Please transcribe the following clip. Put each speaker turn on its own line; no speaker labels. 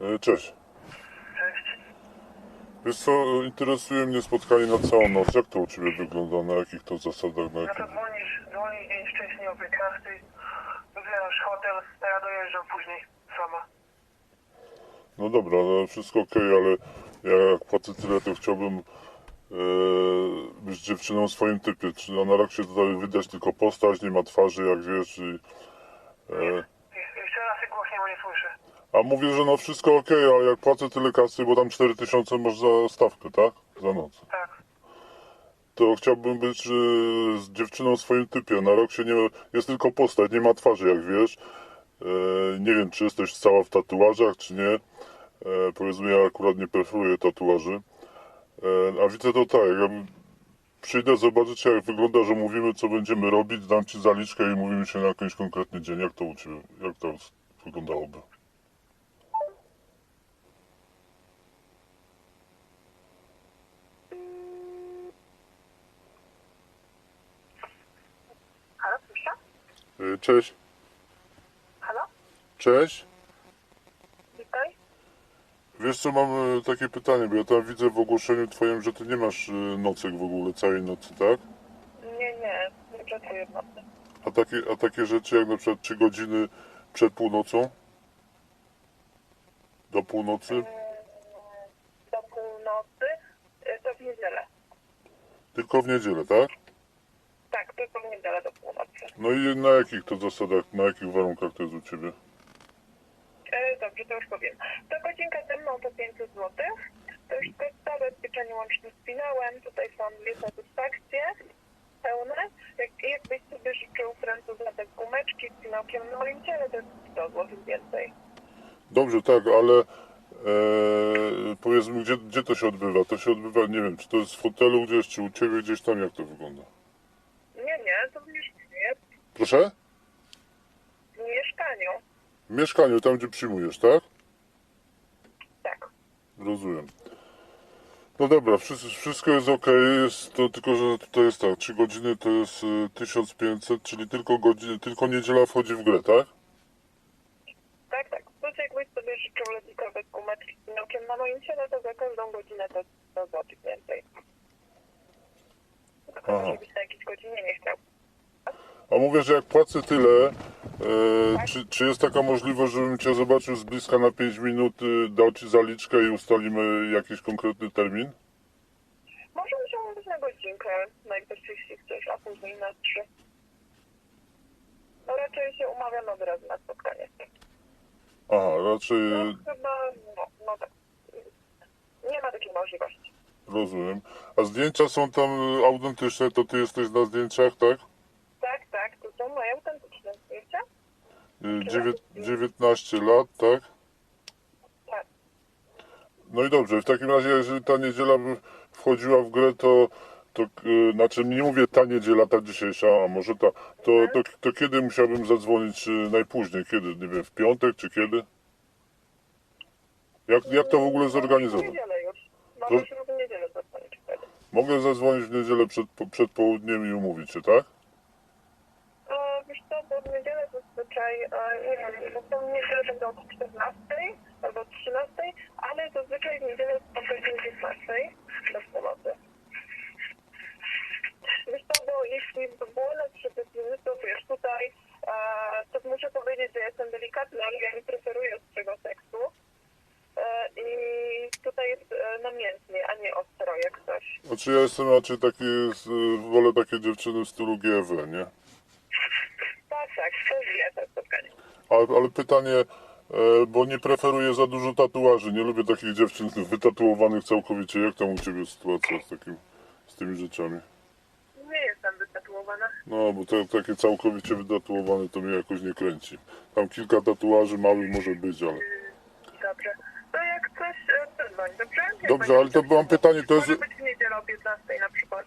E, Cześć.
Cześć.
Wiesz co, e, interesuje mnie spotkanie na całą noc. Jak to u Ciebie wygląda? Na jakich to zasadach? Na
No to
jakich...
dzwonisz, dzwonisz dzień wcześniej o 15. Wybierasz hotel, a ja dojeżdżam później sama.
No dobra, no wszystko okej, ale ja jak płacę tyle, to chciałbym e, być dziewczyną w swoim typie. Czy na rak się tutaj wydać tylko postać, nie ma twarzy, jak wiesz. I, e, a mówię, że no wszystko okej, ale jak płacę tyle kasy, bo tam 4000 masz za stawkę, tak? Za noc.
Tak.
to chciałbym być e, z dziewczyną w swoim typie. Na rok się nie jest tylko postać, nie ma twarzy, jak wiesz. E, nie wiem, czy jesteś cała w tatuażach, czy nie. E, powiedzmy, ja akurat nie preferuję tatuaży. E, a widzę to tak, jak przyjdę zobaczyć, jak wygląda, że mówimy, co będziemy robić, dam ci zaliczkę i mówimy się na jakiś konkretny dzień. Jak to u ciebie, jak to wyglądałoby?
Halo, słyszę?
E, cześć.
Halo?
Cześć.
Witaj.
Wiesz co, mam e, takie pytanie, bo ja tam widzę w ogłoszeniu twoim, że ty nie masz e, nocek w ogóle, całej nocy, tak?
Nie, nie, nie pracuję w nocy.
A takie, a takie rzeczy jak na przykład 3 godziny przed północą? Do północy?
Do północy, y, to w niedzielę.
Tylko w niedzielę? Tak,
tylko w niedzielę do północy.
No i na jakich to zasadach, na jakich warunkach to jest u ciebie?
E, dobrze, to już powiem. To godzinka temu to 500 zł. To już koszta ubezpieczenie łącznie z finałem. Tutaj są dwie satysfakcje pełne. Jak, jakbyś sobie życzył francuzatek gumeczki z finałkiem na olimpijale, to jest 100 zł więcej.
Dobrze, tak, ale e, powiedzmy, gdzie, gdzie to się odbywa? To się odbywa, nie wiem, czy to jest w hotelu gdzieś, czy u ciebie gdzieś tam, jak to wygląda?
Nie, nie, to w mieszkaniu.
Proszę?
W mieszkaniu.
W mieszkaniu, tam gdzie przyjmujesz, tak?
Tak.
Rozumiem. No dobra, wszystko, jest ok, jest to tylko, że tutaj jest tak, 3 godziny to jest y, 1500, czyli tylko godziny, tylko niedziela wchodzi w grę, tak?
Tak, tak. Plus jakbyś sobie życzył ledzikowe gumeczki z finałkiem na olimpijale, to za każdą godzinę to 100 zł więcej. Tylko
Aha.
żebyś na jakiejś godzinie nie chciał.
A mówię, że jak płacę tyle, e, czy, czy jest taka możliwość, żebym Cię zobaczył z bliska na 5 minut, y, dał Ci zaliczkę i ustalimy jakiś konkretny termin?
Możemy się umówić na godzinkę, najpierw jeśli chcesz, a później na trzy. No raczej się umawiamy od razu na spotkanie.
Aha, raczej
No chyba, no, no tak. Nie ma takiej możliwości.
rozumiem. A zdjęcia są tam y, autentyczne, to Ty jesteś na zdjęciach? Tak,
tak, to są moje autentyczne zdjęcia.
Y, dziewię- 19 lat, tak?
Tak.
No i dobrze, w takim razie, jeżeli ta niedziela by wchodziła w grę, to, to y, znaczy nie mówię ta niedziela, ta dzisiejsza, a może ta, to, to, to kiedy musiałbym zadzwonić y, najpóźniej? Kiedy? Nie wiem, w piątek czy kiedy? Jak, jak to w ogóle
W
zorganizować?
niedzielę już. Możesz w niedzielę zadzwonić wtedy.
Mogę zadzwonić w niedzielę przed, przed południem i umówić się, tak?
E, wiesz co, bo w niedzielę zazwyczaj, e, nie wiem, bo są niedzielę będą o 14 albo 13, ale zazwyczaj w niedzielę jest o godzinie 15 do północy. Wiesz co, bo jeśli by było przykład to wiesz, tutaj, e, to muszę powiedzieć, że jestem delikatna, ale ja nie preferuję ostrego seksu. E, I tutaj jest e, namiętnie, a nie ostro jak coś.
Znaczy ja jestem raczej taki, z- wolę takie dziewczyny w stylu GW, nie?
Tak, tak, to jest to spotkanie.
Ale, ale pytanie, e, bo nie preferuję za dużo tatuaży, nie lubię takich dziewczyn wytatuowanych całkowicie. Jak tam u Ciebie sytuacja z takim, z tymi rzeczami?
Nie jestem wytatuowana.
No, bo te, takie całkowicie wytatuowane to mnie jakoś nie kręci. Tam kilka tatuaży małych może być, ale...
Dobrze. To jak coś, e, zadzwoń, dobrze? Jak
Dobrze, ale to mam pytanie, to jest...
Może być w niedzielę o 15 na przykład.